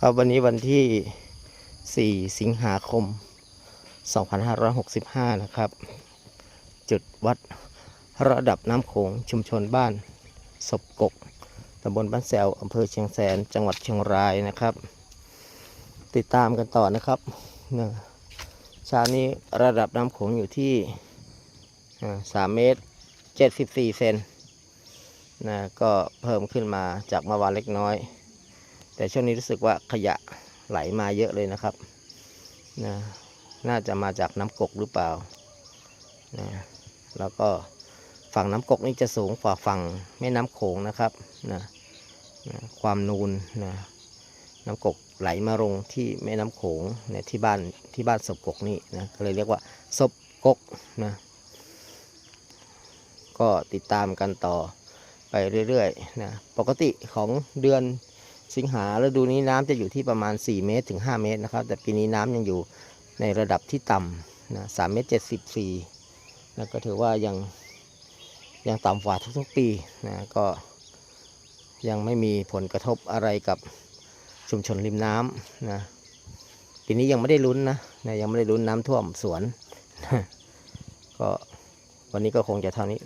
ครับวันนี้วันที่ 4 สิงหาคม 2565 นะครับ จุดวัดระดับน้ำโขงชุมชนบ้านศพกกตำบลบ้านแซวอำเภอเชียงแสน จังหวัดเชียงรายนะครับ ติดตามกันต่อนะครับเช้านี้ระดับน้ำโขงอยู่ที่ 3 เมตร 74 เซนนะก็เพิ่มขึ้นมาจากเมื่อวานเล็กน้อย แต่ช่วงนี้รู้สึกว่าขยะไหลมาเยอะเลยนะครับนะน่าจะมาจากน้ำกกหรือเปล่านะแล้วก็ฝั่งน้ำกกนี่จะสูงกว่าฝั่งแม่น้ำโขงนะครับนะนะความนูนนะน้ำกกไหลมาลงที่แม่น้ำโขงเนี่ยที่บ้านที่บ้านศพกกนี่นะก็เลยเรียกว่าศพกกนะก็ติดตามกันต่อไปเรื่อยๆนะปกติของเดือน สิงหาฤดูนี้น้ำจะอยู่ที่ประมาณ 4 เมตรถึง 5 เมตรนะครับ แต่ปีนี้น้ำยังอยู่ในระดับที่ต่ำนะ3เมตร74นะก็ถือว่ายังยังต่ำกว่าทุกๆปีนะก็ยังไม่มีผลกระทบอะไรกับชุมชนริมน้ำนะปีนี้ยังไม่ได้ลุ้นนะนะยังไม่ได้ลุ้นน้ำท่วมสวน ก็วันนี้ก็คงจะเท่านี้